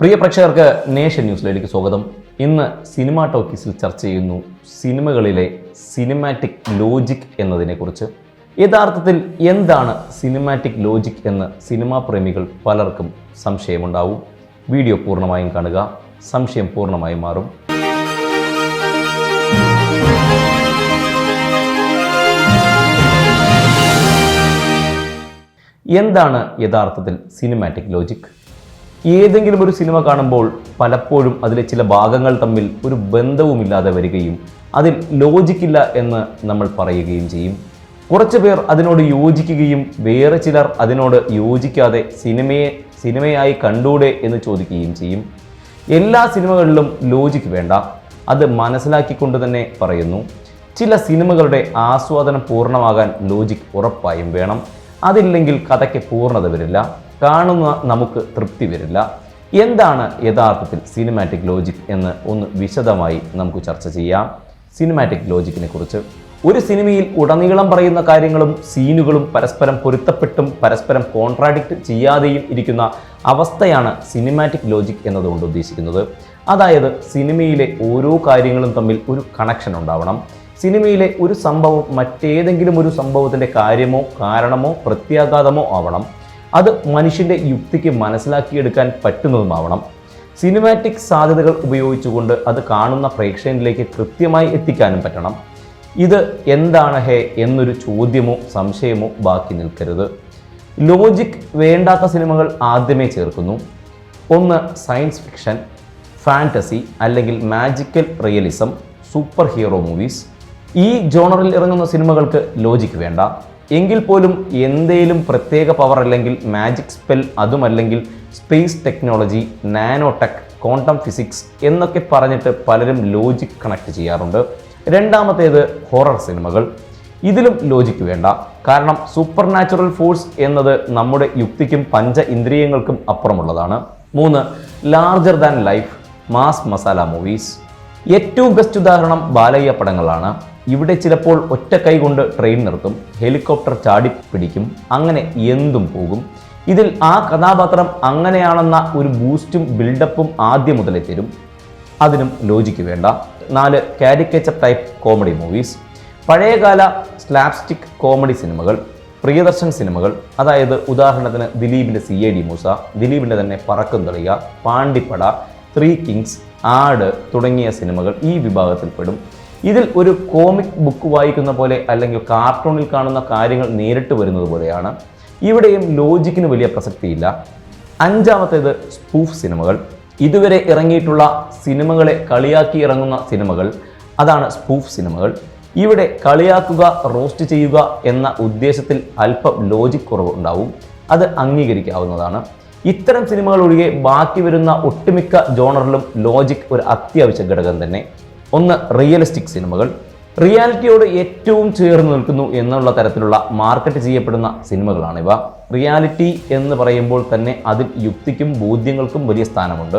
പ്രിയ പ്രേക്ഷകർക്ക് നേഷൻ ന്യൂസിലേക്ക് സ്വാഗതം. ഇന്ന് സിനിമാ ടോക്കീസിൽ ചർച്ച ചെയ്യുന്നു സിനിമകളിലെ സിനിമാറ്റിക് ലോജിക് എന്നതിനെക്കുറിച്ച്. യഥാർത്ഥത്തിൽ എന്താണ് സിനിമാറ്റിക് ലോജിക് എന്ന് സിനിമാ പ്രേമികൾ പലർക്കും സംശയമുണ്ടാവും. വീഡിയോ പൂർണമായും കാണുക സംശയം പൂർണമായും മാറും. എന്താണ് യഥാർത്ഥത്തിൽ സിനിമാറ്റിക് ലോജിക് ഏതെങ്കിലും ഒരു സിനിമ കാണുമ്പോൾ പലപ്പോഴും അതിലെ ചില ഭാഗങ്ങൾ തമ്മിൽ ഒരു ബന്ധവുമില്ലാതെ വരികയും അതിൽ ലോജിക്കില്ല എന്ന് നമ്മൾ പറയുകയും ചെയ്യും. കുറച്ച് പേർ അതിനോട് യോജിക്കുകയും വേറെ ചിലർ അതിനോട് യോജിക്കാതെ സിനിമയെ സിനിമയായി കണ്ടൂടെ എന്ന് ചോദിക്കുകയും ചെയ്യും. എല്ലാ സിനിമകളിലും ലോജിക്ക് വേണ്ട. അത് മനസ്സിലാക്കിക്കൊണ്ട് തന്നെ പറയുന്നു. ചില സിനിമകളുടെ ആസ്വാദനം പൂർണമാകാൻ ലോജിക് ഉറപ്പായും വേണം. അതില്ലെങ്കിൽ കഥയ്ക്ക് പൂർണത വരില്ല. കാണുന്ന നമുക്ക് തൃപ്തി വരില്ല. എന്താണ് യഥാർത്ഥത്തിൽ സിനിമാറ്റിക് ലോജിക് എന്ന് ഒന്ന് വിശദമായി നമുക്ക് ചർച്ച ചെയ്യാം. സിനിമാറ്റിക് ലോജിക്കിനെ കുറിച്ച്. ഒരു സിനിമയിൽ ഉടനീളം പറയുന്ന കാര്യങ്ങളും സീനുകളും പരസ്പരം പൊരുത്തപ്പെട്ടും പരസ്പരം കോൺട്രാഡിക്റ്റ് ചെയ്യാതെയും ഇരിക്കുന്ന അവസ്ഥയാണ് സിനിമാറ്റിക് ലോജിക് എന്നതുകൊണ്ട് ഉദ്ദേശിക്കുന്നത്. അതായത് സിനിമയിലെ ഓരോ കാര്യങ്ങളും തമ്മിൽ ഒരു കണക്ഷൻ ഉണ്ടാവണം. സിനിമയിലെ ഒരു സംഭവം മറ്റേതെങ്കിലും ഒരു സംഭവത്തിന്റെ കാര്യമോ കാരണമോ പ്രത്യാഘാതമോ ആവണം. അത് മനുഷ്യന്റെ യുക്തിക്ക് മനസ്സിലാക്കിയെടുക്കാൻ പറ്റുന്നതുമാവണം. സിനിമാറ്റിക് സാധ്യതകൾ ഉപയോഗിച്ചുകൊണ്ട് അത് കാണുന്ന പ്രേക്ഷകനിലേക്ക് കൃത്യമായി എത്തിക്കാനും പറ്റണം. ഇത് എന്താണ് ഹേ എന്നൊരു ചോദ്യമോ സംശയമോ ബാക്കി നിൽക്കരുത്. ലോജിക് വേണ്ടാത്ത സിനിമകൾ ആദ്യമേ ചേർക്കുന്നു. ഒന്ന് സയൻസ് ഫിക്ഷൻ ഫാന്റസി അല്ലെങ്കിൽ magical realism super hero movies ഈ ജോണറിൽ ഇറങ്ങുന്ന സിനിമകൾക്ക് ലോജിക് വേണ്ട. എങ്കിൽ പോലും എന്തേലും പ്രത്യേക പവർ അല്ലെങ്കിൽ മാജിക് സ്പെൽ അതുമല്ലെങ്കിൽ space technology nanotech quantum physics എന്നൊക്കെ പറഞ്ഞിട്ട് പലരും ലോജിക് കണക്ട് ചെയ്യാറുണ്ട്. രണ്ടാമത്തേത് ഹൊറർ സിനിമകൾ ഇതിലും ലോജിക്ക് വേണ്ട. കാരണം സൂപ്പർ നാച്ചുറൽ ഫോഴ്സ് എന്നത് നമ്മുടെ യുക്തിക്കും പഞ്ച ഇന്ദ്രിയങ്ങൾക്കും അപ്പുറമുള്ളതാണ്. മൂന്ന് larger than life mass masala movies ഏറ്റവും ബെസ്റ്റ് ഉദാഹരണം ബാലയ്യ പടങ്ങളാണ്. ഇവിടെ ചിലപ്പോൾ ഒറ്റ കൈ കൊണ്ട് ട്രെയിൻ നിർത്തും ഹെലികോപ്റ്റർ ചാടി പിടിക്കും അങ്ങനെ എന്തും പോകും. ഇതിൽ ആ കഥാപാത്രം അങ്ങനെയാണെന്ന ഒരു ബൂസ്റ്റും ബിൽഡപ്പും ആദ്യം മുതലേ തരും അതിനും ലോജിക്ക് വേണ്ട. നാല് കാരിക്കേച്ചർ ടൈപ്പ് കോമഡി മൂവീസ് പഴയകാല സ്ലാപ്സ്റ്റിക് കോമഡി സിനിമകൾ പ്രിയദർശൻ സിനിമകൾ അതായത് ഉദാഹരണത്തിന് ദിലീപിന്റെ സി എ ഡി മൂസ ദിലീപിന്റെ തന്നെ പറക്കും തെളിയ പാണ്ടിപ്പട ത്രീ കിങ്സ് ആട് തുടങ്ങിയ സിനിമകൾ ഈ വിഭാഗത്തിൽപ്പെടും ഇതിൽ ഒരു കോമിക് ബുക്ക് വായിക്കുന്ന പോലെ അല്ലെങ്കിൽ കാർട്ടൂണിൽ കാണുന്ന കാര്യങ്ങൾ നേരിട്ട് വരുന്നത് പോലെയാണ്. ഇവിടെയും ലോജിക്കിന് വലിയ പ്രസക്തിയില്ല. അഞ്ചാമത്തേത് സ്പൂഫ് സിനിമകൾ ഇതുവരെ ഇറങ്ങിയിട്ടുള്ള സിനിമകളെ കളിയാക്കി ഇറങ്ങുന്ന സിനിമകൾ അതാണ് സ്പൂഫ് സിനിമകൾ ഇവിടെ കളിയാക്കുക റോസ്റ്റ് ചെയ്യുക എന്ന ഉദ്ദേശത്തിൽ അല്പം ലോജിക് കുറവ് ഉണ്ടാവും. അത് അംഗീകരിക്കാവുന്നതാണ്. ഇത്തരം സിനിമകൾ ഒഴികെ ബാക്കി വരുന്ന ഒട്ടുമിക്ക ജോണറിലും ലോജിക് ഒരു അത്യാവശ്യ ഘടകം തന്നെ. ഒന്ന് റിയലിസ്റ്റിക് സിനിമകൾ. റിയാലിറ്റിയോട് ഏറ്റവും ചേർന്ന് നിൽക്കുന്നു എന്നുള്ള തരത്തിലുള്ള മാർക്കറ്റ് ചെയ്യപ്പെടുന്ന സിനിമകളാണിവ റിയാലിറ്റി എന്ന് പറയുമ്പോൾ തന്നെ അതിൽ യുക്തിക്കും ബോധ്യങ്ങൾക്കും വലിയ സ്ഥാനമുണ്ട്.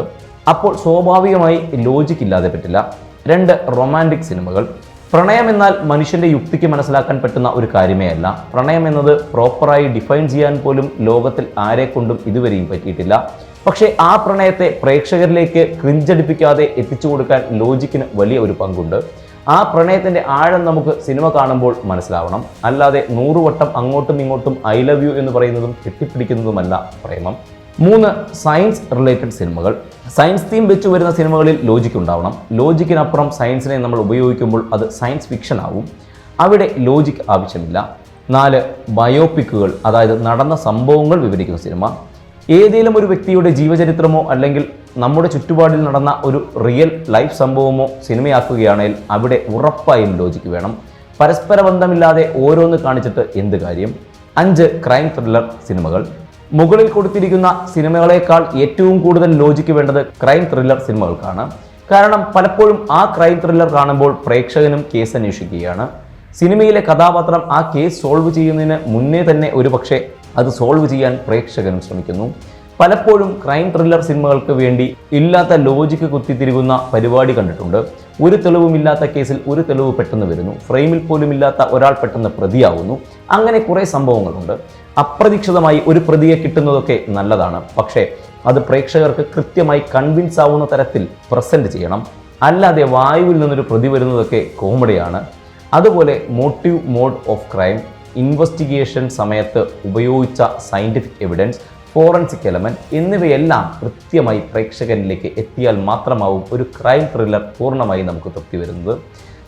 അപ്പോൾ സ്വാഭാവികമായി ലോജിക് ഇല്ലാതെ പറ്റില്ല. രണ്ട് റൊമാന്റിക് സിനിമകൾ. പ്രണയം എന്നാൽ മനുഷ്യന്റെ യുക്തിക്ക് മനസ്സിലാക്കാൻ പറ്റുന്ന ഒരു കാര്യമേ അല്ല. പ്രണയം എന്നത് പ്രോപ്പറായി ഡിഫൈൻ ചെയ്യാൻ പോലും ലോകത്തിൽ ആരെക്കൊണ്ടും ഇതുവരെയും പറ്റിയിട്ടില്ല. പക്ഷേ ആ പ്രണയത്തെ പ്രേക്ഷകരിലേക്ക് ക്രിഞ്ചടിപ്പിക്കാതെ എത്തിച്ചു കൊടുക്കാൻ ലോജിക്കിന് വലിയ ഒരു പങ്കുണ്ട്. ആ പ്രണയത്തിന്റെ ആഴം നമുക്ക് സിനിമ കാണുമ്പോൾ മനസ്സിലാവണം. അല്ലാതെ നൂറുവട്ടം അങ്ങോട്ടും ഇങ്ങോട്ടും ഐ ലവ് യു എന്ന് പറയുന്നതും കെട്ടിപ്പിടിക്കുന്നതുമല്ല പ്രേമം. മൂന്ന് സയൻസ് റിലേറ്റഡ് സിനിമകൾ. സയൻസ് തീം വെച്ച് വരുന്ന സിനിമകളിൽ ലോജിക്ക് ഉണ്ടാവണം. ലോജിക്കിനപ്പുറം സയൻസിനെ നമ്മൾ ഉപയോഗിക്കുമ്പോൾ അത് സയൻസ് ഫിക്ഷൻ ആവും. അവിടെ ലോജിക്ക് ആവശ്യമില്ല. നാല് ബയോപിക്കുകൾ അതായത് നടന്ന സംഭവങ്ങൾ വിവരിക്കുന്ന സിനിമ. ഏതെങ്കിലും ഒരു വ്യക്തിയുടെ ജീവചരിത്രമോ അല്ലെങ്കിൽ നമ്മുടെ ചുറ്റുപാടിൽ നടന്ന ഒരു റിയൽ ലൈഫ് സംഭവമോ സിനിമയാക്കുകയാണെങ്കിൽ അവിടെ ഉറപ്പായും ലോജിക്ക് വേണം. പരസ്പര ബന്ധമില്ലാതെ ഓരോന്ന് കാണിച്ചിട്ട് എന്ത് കാര്യം? അഞ്ച് ക്രൈം ത്രില്ലർ സിനിമകൾ. മുകളിൽ കൊടുത്തിരിക്കുന്ന സിനിമകളെക്കാൾ ഏറ്റവും കൂടുതൽ ലോജിക്ക് വേണ്ടത് ക്രൈം ത്രില്ലർ സിനിമകൾക്കാണ്. കാരണം പലപ്പോഴും ആ ക്രൈം ത്രില്ലർ കാണുമ്പോൾ പ്രേക്ഷകനും കേസ് അന്വേഷിക്കുകയാണ്. സിനിമയിലെ കഥാപാത്രം ആ കേസ് സോൾവ് ചെയ്യുന്നതിന് മുന്നേ തന്നെ ഒരുപക്ഷെ അത് സോൾവ് ചെയ്യാൻ പ്രേക്ഷകനും ശ്രമിക്കുന്നു. പലപ്പോഴും ക്രൈം ത്രില്ലർ സിനിമകൾക്ക് വേണ്ടി ഇല്ലാത്ത ലോജിക്ക് കുത്തിത്തിരുകുന്ന പരിപാടി കണ്ടിട്ടുണ്ട്. ഒരു തെളിവുമില്ലാത്ത കേസിൽ ഒരു തെളിവ് പെട്ടെന്ന് വരുന്നു. ഫ്രെയിമിൽ പോലും ഇല്ലാത്ത ഒരാൾ പെട്ടെന്ന് പ്രതിയാവുന്നു. അങ്ങനെ കുറേ സംഭവങ്ങളുണ്ട്. അപ്രതീക്ഷിതമായി ഒരു പ്രതിയെ കിട്ടുന്നതൊക്കെ നല്ലതാണ്. പക്ഷേ അത് പ്രേക്ഷകർക്ക് കൃത്യമായി കൺവിൻസ് ആവുന്ന തരത്തിൽ പ്രസന്റ് ചെയ്യണം. അല്ലാതെ വായുവിൽ നിന്നൊരു പ്രതി വരുന്നതൊക്കെ കോമഡിയാണ് അതുപോലെ motive mode of crime investigation സമയത്ത് ഉപയോഗിച്ച സയന്റിഫിക് എവിഡൻസ് ഫോറൻസിക് എലമെന്റ് എന്നിവയെല്ലാം കൃത്യമായി പ്രേക്ഷകനിലേക്ക് എത്തിയാൽ മാത്രമാവും ഒരു ക്രൈം ത്രില്ലർ പൂർണമായി നമുക്ക് തൃപ്തി വരുന്നത്.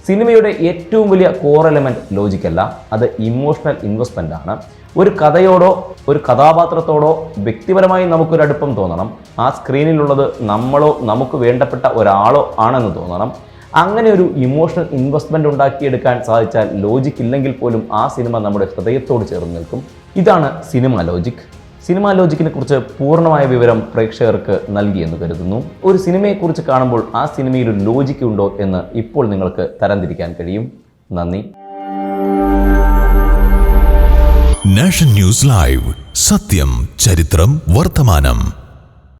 സിനിമയുടെ ഏറ്റവും വലിയ കോർ എലമെന്റ് ലോജിക്കല്ല അത് ഇമോഷണൽ ഇൻവെസ്റ്റ്മെന്റ് ആണ്. ഒരു കഥയോടോ ഒരു കഥാപാത്രത്തോടോ വ്യക്തിപരമായി നമുക്കൊരു അടുപ്പം തോന്നണം. ആ സ്ക്രീനിലുള്ളത് നമ്മളോ നമുക്ക് വേണ്ടപ്പെട്ട ഒരാളോ ആണെന്ന് തോന്നണം. അങ്ങനെ ഒരു ഇമോഷണൽ ഇൻവെസ്റ്റ്മെന്റ് ഉണ്ടാക്കിയെടുക്കാൻ സാധിച്ചാൽ ലോജിക് ഇല്ലെങ്കിൽ പോലും ആ സിനിമ നമ്മുടെ ഹൃദയത്തോട് ചേർന്ന് നിൽക്കും. ഇതാണ് സിനിമ ലോജിക് സിനിമ ലോജിക്കിനെ കുറിച്ച് പൂർണമായ വിവരം പ്രേക്ഷകർക്ക് നൽകിയെന്ന് കരുതുന്നു. ഒരു സിനിമയെക്കുറിച്ച് കാണുമ്പോൾ ആ സിനിമയിൽ ഒരു ലോജിക് ഉണ്ടോ എന്ന് ഇപ്പോൾ നിങ്ങൾക്ക് തരംതിരിക്കാൻ കഴിയും. നന്ദി. നാഷൻ ന്യൂസ് ലൈവ് സത്യം ചരിത്രം വർത്തമാനം.